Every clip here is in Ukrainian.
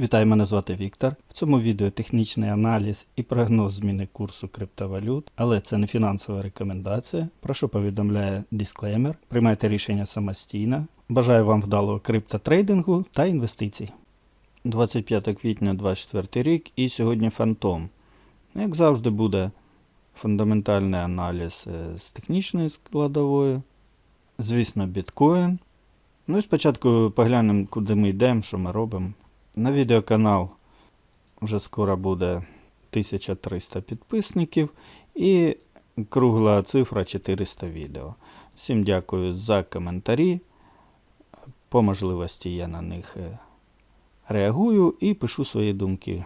Вітаю, мене звати Віктор. В цьому відео технічний аналіз і прогноз зміни курсу криптовалют, але це не фінансова рекомендація. Про що повідомляє дисклеймер. Приймайте рішення самостійно. Бажаю вам вдалого криптотрейдингу та інвестицій. 25 квітня 2024 рік і сьогодні фантом. Як завжди, буде фундаментальний аналіз е, з технічною складовою. Звісно, біткоін. Ну і спочатку поглянемо, куди ми йдемо, що ми робимо. На відеоканал вже скоро буде 1300 підписників і кругла цифра 400 відео. Всім дякую за коментарі. По можливості я на них е, реагую і пишу свої думки.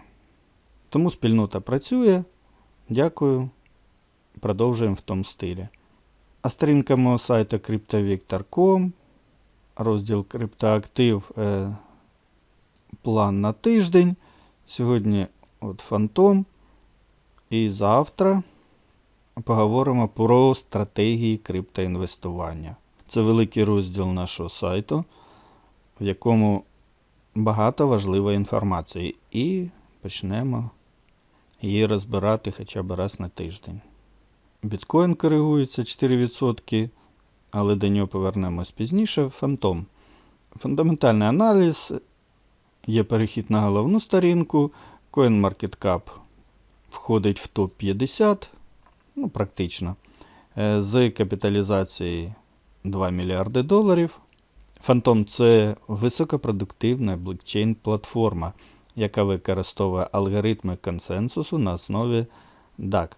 Тому спільнота працює. Дякую. Продовжуємо в тому стилі. А сторінка мого сайту cryptovictor.com, розділ криптоактив. План на тиждень. Сьогодні от фантом. І завтра поговоримо про стратегії криптоінвестування. Це великий розділ нашого сайту, в якому багато важливої інформації. І почнемо її розбирати хоча б раз на тиждень. Біткоін коригується 4%, але до нього повернемось пізніше. Фантом. Фундаментальний аналіз Є перехід на головну сторінку. CoinMarketCap входить в топ-50, ну, практично, е, з капіталізації 2 мільярди доларів. Phantom – це високопродуктивна блокчейн-платформа, яка використовує алгоритми консенсусу на основі DAC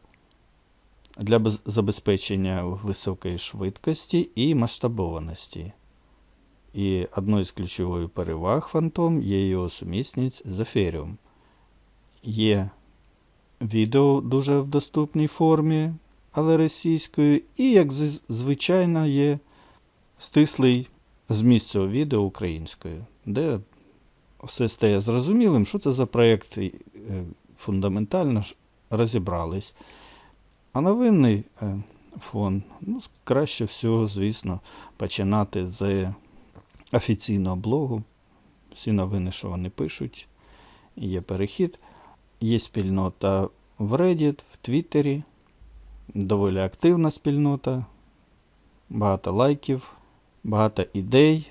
для забезпечення високої швидкості і масштабованості. І одною з ключових переваг Phantom є його сумісність з Ethereum. Є відео дуже в доступній формі, але російською, і, як звичайно, є стислий зміст цього відео українською, де все стає зрозумілим, що це за проєкт е, фундаментально розібрались. А новинний е, фон, ну, краще всього, звісно, починати з офіційного блогу. Всі новини, що вони пишуть, є перехід. Є спільнота в Reddit, в Твіттері, доволі активна спільнота, багато лайків, багато ідей,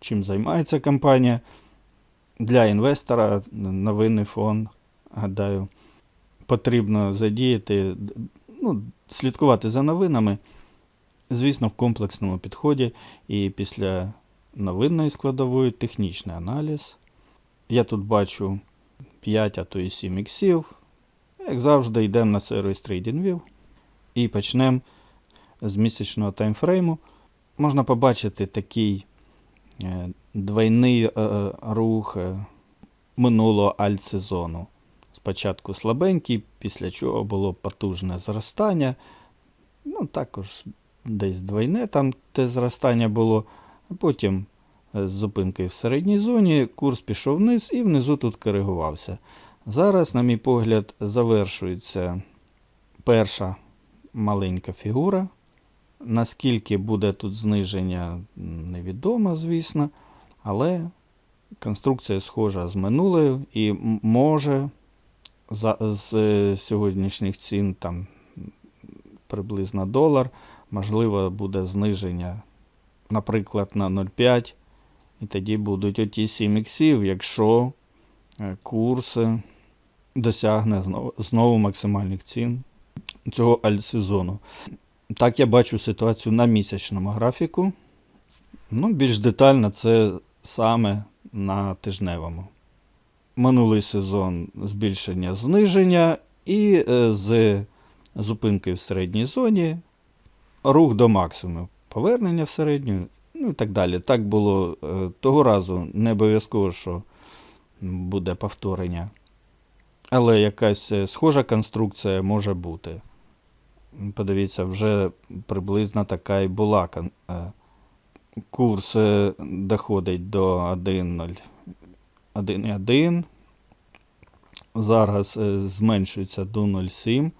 чим займається компанія. Для інвестора новинний фон, гадаю, потрібно задіяти, ну, слідкувати за новинами, звісно, в комплексному підході і після новинної складової технічний аналіз. Я тут бачу 5, а то і 7 іксів. Як завжди, йдемо на сервіс TradingView і почнемо з місячного таймфрейму. Можна побачити такий е, двойний е, е, рух минулого альт-сезону. Спочатку слабенький, після чого було потужне зростання. Ну, також десь двойне там те зростання було. Потім е, з зупинкою в середній зоні курс пішов вниз і внизу тут коригувався. Зараз, на мій погляд, завершується перша маленька фігура. Наскільки буде тут зниження, невідомо, звісно, але конструкція схожа з минулою і може за, з е, сьогоднішніх цін там приблизно долар, можливо, буде зниження наприклад, на 0,5, і тоді будуть оті 7 іксів, якщо е, курс е, досягне знову, знову максимальних цін цього альтсезону. Так я бачу ситуацію на місячному графіку. Ну, більш детально це саме на тижневому. Минулий сезон збільшення зниження і е, з зупинкою в середній зоні рух до максимуму повернення в середню, ну і так далі. Так було е, того разу, не обов'язково, що буде повторення. Але якась е, схожа конструкція може бути. Подивіться, вже приблизно така і була. е, Курс доходить до 1,0 1,1. Зараз зменшується до 0,7.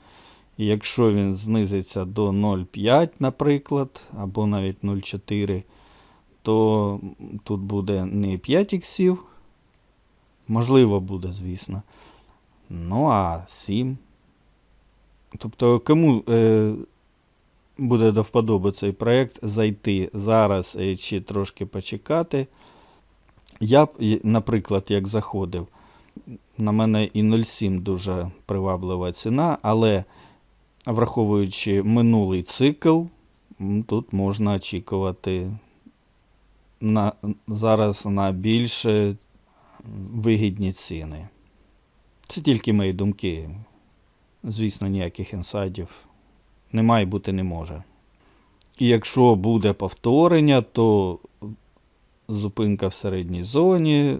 Якщо він знизиться до 0,5, наприклад, або навіть 0,4, то тут буде не 5 іксів, Можливо, буде, звісно. Ну, а 7. Тобто, кому е, буде до вподоби цей проєкт, зайти зараз е, чи трошки почекати. Я наприклад, як заходив, на мене і 0,7 дуже приваблива ціна, але враховуючи минулий цикл, тут можна очікувати на, зараз на більш вигідні ціни. Це тільки мої думки. Звісно, ніяких інсайдів немає бути не може. І якщо буде повторення, то зупинка в середній зоні,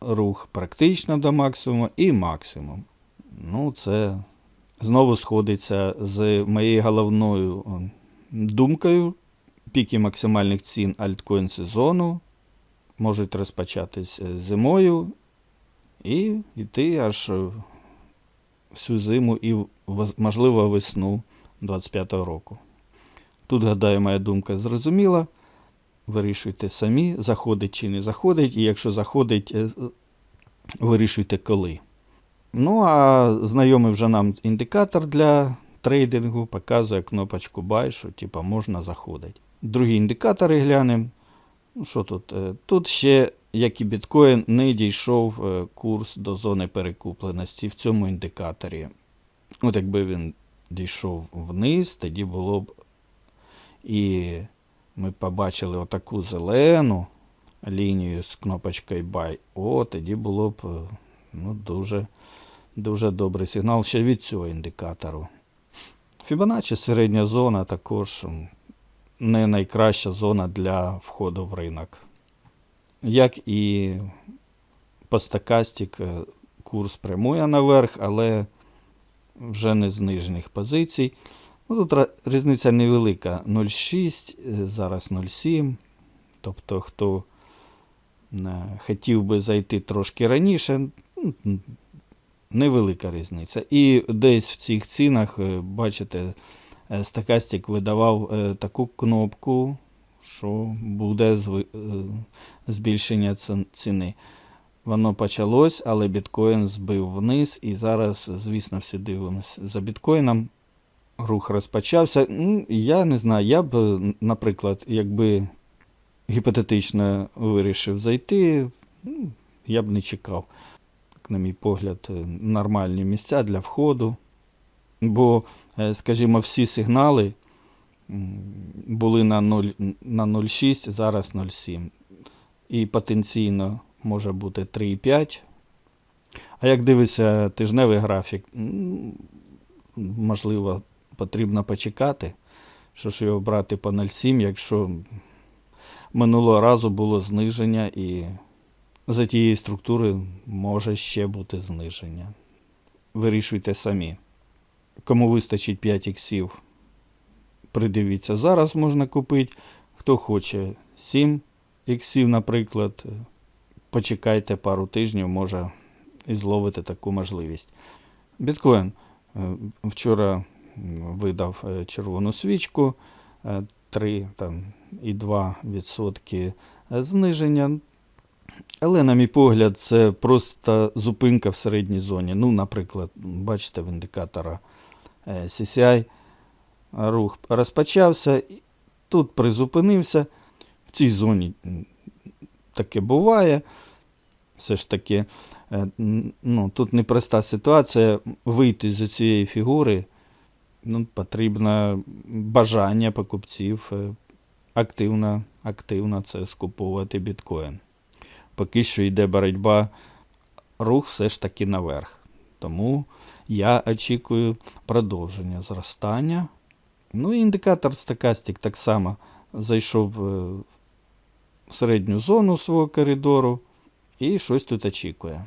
рух практично до максимуму і максимум. Ну, це знову сходиться з моєю головною думкою. Піки максимальних цін альткоін сезону можуть розпочатись е, зимою і йти аж е, всю зиму і, можливо, весну 25-го року. Тут, гадаю, моя думка зрозуміла. Вирішуйте самі, заходить чи не заходить, і якщо заходить, е, вирішуйте коли. Ну, а знайомий вже нам індикатор для трейдингу показує кнопочку Buy, що типа, можна заходити. Другі індикатори глянемо. Ну, що тут? Е, Тут ще, як і біткоін, не дійшов е, курс до зони перекупленості в цьому індикаторі. От якби він дійшов вниз, тоді було б. І ми побачили отаку зелену лінію з кнопочкою Buy. О, тоді було б е, ну, дуже, дуже добрий сигнал ще від цього індикатору. Фібоначчі середня зона також не найкраща зона для входу в ринок. Як і по стокастик е, курс прямує наверх, але вже не з нижніх позицій. Ну, тут різниця невелика. 0,6, е, зараз 0,7. Тобто, хто е, хотів би зайти трошки раніше, невелика різниця. І десь в цих цінах, е, бачите, е, Стокастик видавав е, таку кнопку, що буде збільшення ціни. Воно почалось, але біткоін збив вниз, і зараз, звісно, всі дивимося за біткоїном. Рух розпочався. Ну, я не знаю, я б, наприклад, якби гіпотетично вирішив зайти, я б не чекав, на мій погляд, е, нормальні місця для входу. Бо, е, скажімо, всі сигнали були на 0, на 0,6, зараз 0,7. І потенційно може бути 3,5. А як дивишся тижневий графік, можливо, потрібно почекати, що ж його брати по 0,7, якщо минулого разу було зниження і за тієї структури може ще бути зниження. Вирішуйте самі. Кому вистачить 5 іксів, придивіться, зараз можна купити. Хто хоче 7 іксів, наприклад, почекайте пару тижнів, може і зловите таку можливість. Біткоін е, вчора видав е, червону свічку, е, 3 там, і 2% зниження. Але, на мій погляд, це просто зупинка в середній зоні. Ну, наприклад, бачите в індикатора е, CCI рух розпочався, тут призупинився. В цій зоні таке буває. Все ж таки, е, ну, тут непроста ситуація. Вийти з цієї фігури ну, потрібно бажання покупців е, активно, активно це скуповувати біткоін. Поки що йде боротьба, рух все ж таки наверх. Тому я очікую продовження зростання. Ну і індикатор стокастик так само зайшов е, в середню зону свого коридору і щось тут очікує.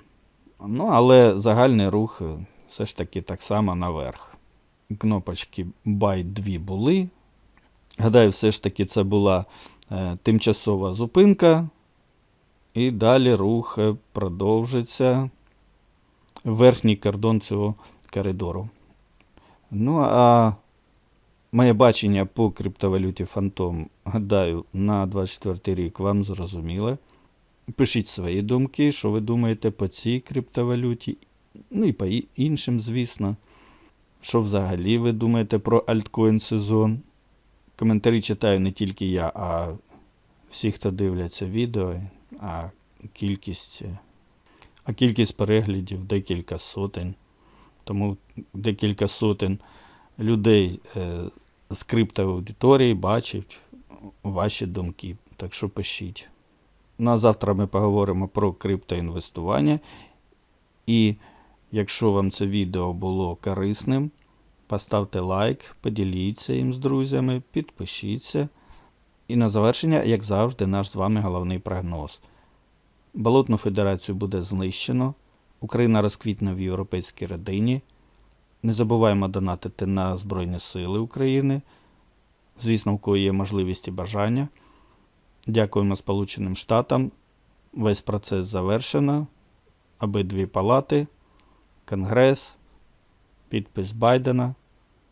Ну, але загальний рух е, все ж таки так само наверх. Кнопочки Buy 2 були. Гадаю, все ж таки це була е, тимчасова зупинка. І далі рух е, продовжиться верхній кордон цього коридору. Ну, а моє бачення по криптовалюті Phantom, гадаю, на 24 рік вам зрозуміле. Пишіть свої думки, що ви думаєте по цій криптовалюті, ну і по іншим, звісно. Що взагалі ви думаєте про альткоін сезон? Коментарі читаю не тільки я, а всі, хто дивляться відео, а кількість, е, а кількість переглядів декілька сотень. Тому декілька сотень людей е, з криптоаудиторії бачать ваші думки. Так що пишіть. Ну а завтра ми поговоримо про криптоінвестування. І якщо вам це відео було корисним, поставте лайк, поділіться їм з друзями, підпишіться. І на завершення, як завжди, наш з вами головний прогноз. Болотну федерацію буде знищено, Україна розквітне в європейській родині. Не забуваємо донатити на Збройні Сили України. Звісно, у кого є можливість і бажання. Дякуємо Сполученим Штатам. Весь процес завершено. Обидві палати, Конгрес, підпис Байдена.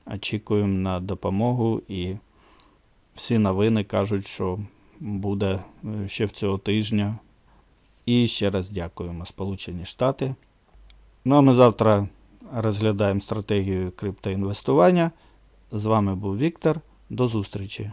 Очікуємо на допомогу і всі новини кажуть, що буде е, ще в цього тижня. І ще раз дякуємо Сполучені Штати. Ну а ми завтра розглядаємо стратегію криптоінвестування. З вами був Віктор. До зустрічі!